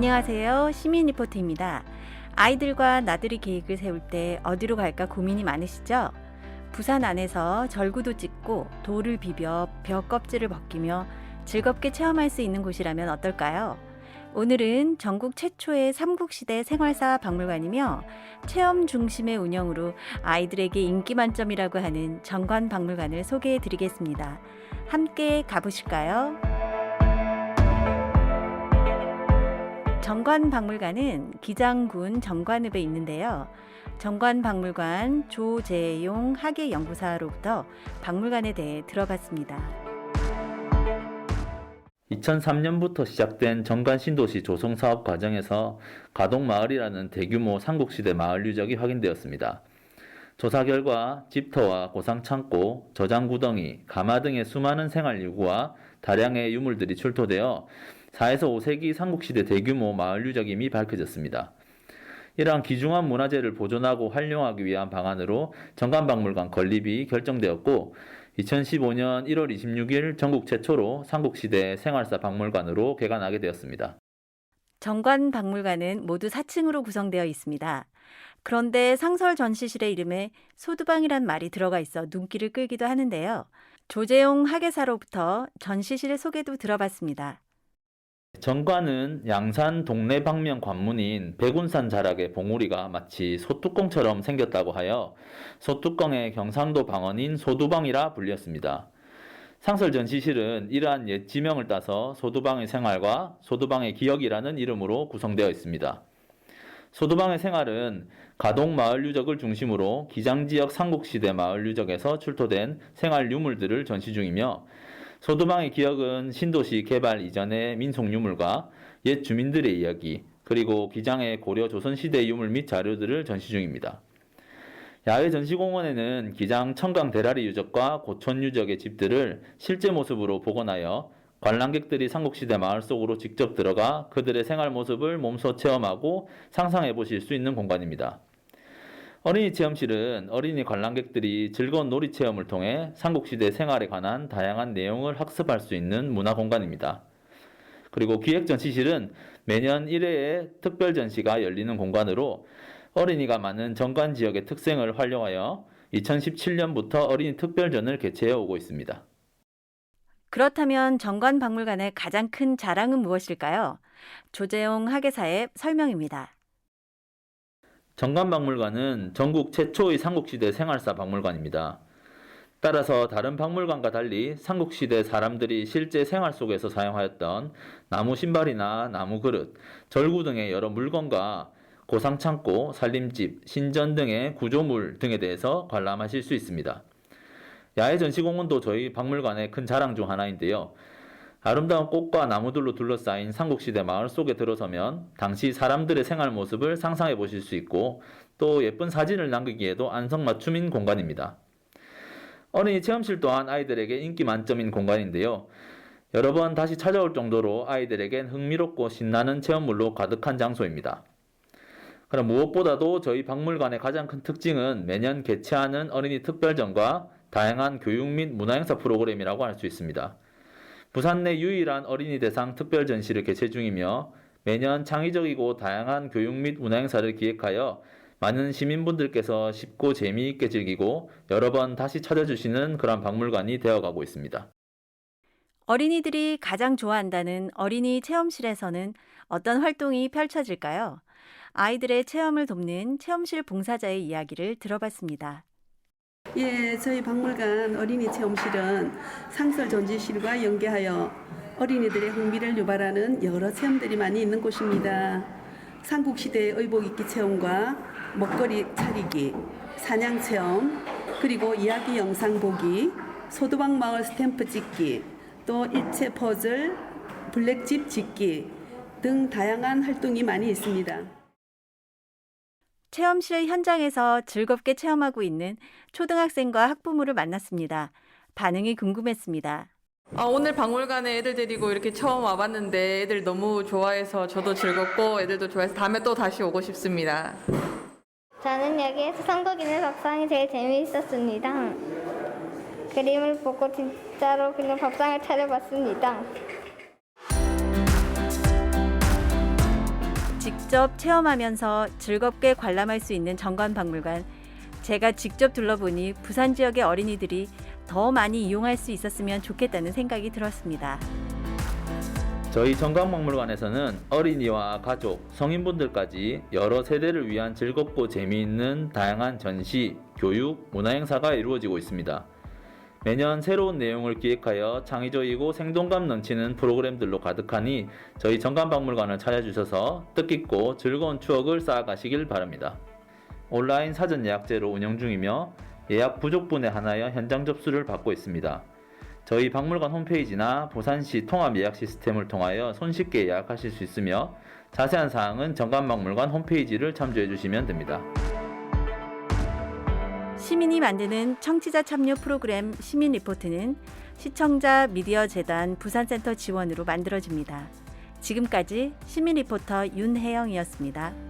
안녕하세요. 시민 리포트입니다. 아이들과 나들이 계획을 세울 때 어디로 갈까 고민이 많으시죠? 부산 안에서 절구도 찍고 돌을 비벼 벼 껍질을 벗기며 즐겁게 체험할 수 있는 곳이라면 어떨까요? 오늘은 전국 최초의 삼국시대 생활사 박물관이며 체험 중심의 운영으로 아이들에게 인기 만점이라고 하는 정관 박물관을 소개해 드리겠습니다. 함께 가보실까요? 정관박물관은 기장군 정관읍에 있는데요. 정관박물관 조재용 학예연구사로부터 박물관에 대해 들어봤습니다. 2003년부터 시작된 정관 신도시 조성 사업 과정에서 가동 마을이라는 대규모 삼국시대 마을 유적이 확인되었습니다. 조사 결과 집터와 고상 창고, 저장 구덩이, 가마 등의 수많은 생활 유구와 다량의 유물들이 출토되어 4에서 5세기 삼국시대 대규모 마을 유적임이 밝혀졌습니다. 이러한 귀중한 문화재를 보존하고 활용하기 위한 방안으로 정관박물관 건립이 결정되었고 2015년 1월 26일 전국 최초로 삼국시대 생활사 박물관으로 개관하게 되었습니다. 정관 박물관은 모두 4층으로 구성되어 있습니다. 그런데 상설 전시실의 이름에 소두방이란 말이 들어가 있어 눈길을 끌기도 하는데요. 조재용 학예사로부터 전시실 소개도 들어봤습니다. 정관은 양산 동네 방면 관문인 백운산 자락의 봉우리가 마치 소뚜껑처럼 생겼다고 하여 소뚜껑의 경상도 방언인 소두방이라 불렸습니다. 상설 전 시실은 이러한 옛 지명을 따서 소두방의 생활과 소두방의 기억이라는 이름으로 구성되어 있습니다. 소두방의 생활은 가동 마을 유적을 중심으로 기장 지역 삼국시대 마을 유적에서 출토된 생활 유물들을 전시 중이며 소두방의 기억은 신도시 개발 이전의 민속 유물과 옛 주민들의 이야기, 그리고 기장의 고려 조선시대 유물 및 자료들을 전시 중입니다. 야외 전시공원에는 기장 청강 대라리 유적과 고촌 유적의 집들을 실제 모습으로 복원하여 관람객들이 삼국시대 마을 속으로 직접 들어가 그들의 생활 모습을 몸소 체험하고 상상해 보실 수 있는 공간입니다. 어린이 체험실은 어린이 관람객들이 즐거운 놀이 체험을 통해 삼국시대 생활에 관한 다양한 내용을 학습할 수 있는 문화 공간입니다. 그리고 기획 전시실은 매년 1회의 특별 전시가 열리는 공간으로 어린이가 많은 정관 지역의 특색을 활용하여 2017년부터 어린이 특별전을 개최해 오고 있습니다. 그렇다면 정관 박물관의 가장 큰 자랑은 무엇일까요? 조재용 학예사의 설명입니다. 정관박물관은 전국 최초의 삼국시대 생활사 박물관입니다. 따라서 다른 박물관과 달리 삼국시대 사람들이 실제 생활 속에서 사용하였던 나무 신발이나 나무 그릇, 절구 등의 여러 물건과 고상창고, 살림집, 신전 등의 구조물 등에 대해서 관람하실 수 있습니다. 야외 전시공원도 저희 박물관의 큰 자랑 중 하나인데요. 아름다운 꽃과 나무들로 둘러싸인 삼국시대 마을 속에 들어서면 당시 사람들의 생활 모습을 상상해 보실 수 있고 또 예쁜 사진을 남기기에도 안성맞춤인 공간입니다. 어린이 체험실 또한 아이들에게 인기 만점인 공간인데요. 여러 번 다시 찾아올 정도로 아이들에겐 흥미롭고 신나는 체험물로 가득한 장소입니다. 그럼 무엇보다도 저희 박물관의 가장 큰 특징은 매년 개최하는 어린이 특별전과 다양한 교육 및 문화행사 프로그램이라고 할 수 있습니다. 부산 내 유일한 어린이 대상 특별 전시를 개최 중이며 매년 창의적이고 다양한 교육 및 문화 행사를 기획하여 많은 시민분들께서 쉽고 재미있게 즐기고 여러 번 다시 찾아주시는 그런 박물관이 되어가고 있습니다. 어린이들이 가장 좋아한다는 어린이 체험실에서는 어떤 활동이 펼쳐질까요? 아이들의 체험을 돕는 체험실 봉사자의 이야기를 들어봤습니다. 예, 저희 박물관 어린이 체험실은 상설 전지실과 연계하여 어린이들의 흥미를 유발하는 여러 체험들이 많이 있는 곳입니다. 삼국시대 의복 입기 체험과 먹거리 차리기, 사냥 체험, 그리고 이야기 영상 보기, 소두방 마을 스탬프 찍기, 또 일체 퍼즐, 블랙집 짓기 등 다양한 활동이 많이 있습니다. 체험실 현장에서 즐겁게 체험하고 있는 초등학생과 학부모를 만났습니다. 반응이 궁금했습니다. 아, 오늘 박물관에 애들 데리고 이렇게 처음 와봤는데 애들 너무 좋아해서 저도 즐겁고 애들도 좋아해서 다음에 또 다시 오고 싶습니다. 저는 여기에서 삼국인의 밥상이 제일 재미있었습니다. 그림을 보고 진짜로 그냥 밥상을 차려봤습니다. 직접 체험하면서 즐겁게 관람할 수 있는 정관 박물관. 제가 직접 둘러보니 부산 지역의 어린이들이 더 많이 이용할 수 있었으면 좋겠다는 생각이 들었습니다. 저희 정강박물관에서는 어린이와 가족, 성인분들까지 여러 세대를 위한 즐겁고 재미있는 다양한 전시, 교육, 문화 행사가 이루어지고 있습니다. 매년 새로운 내용을 기획하여 창의적이고 생동감 넘치는 프로그램들로 가득하니 저희 정관박물관을 찾아주셔서 뜻깊고 즐거운 추억을 쌓아가시길 바랍니다. 온라인 사전 예약제로 운영 중이며 예약 부족분에 한하여 현장 접수를 받고 있습니다. 저희 박물관 홈페이지나 부산시 통합 예약 시스템을 통하여 손쉽게 예약하실 수 있으며 자세한 사항은 정관박물관 홈페이지를 참조해 주시면 됩니다. 시민이 만드는 청취자 참여 프로그램 시민 리포트는 시청자 미디어 재단 부산센터 지원으로 만들어집니다. 지금까지 시민 리포터 윤혜영이었습니다.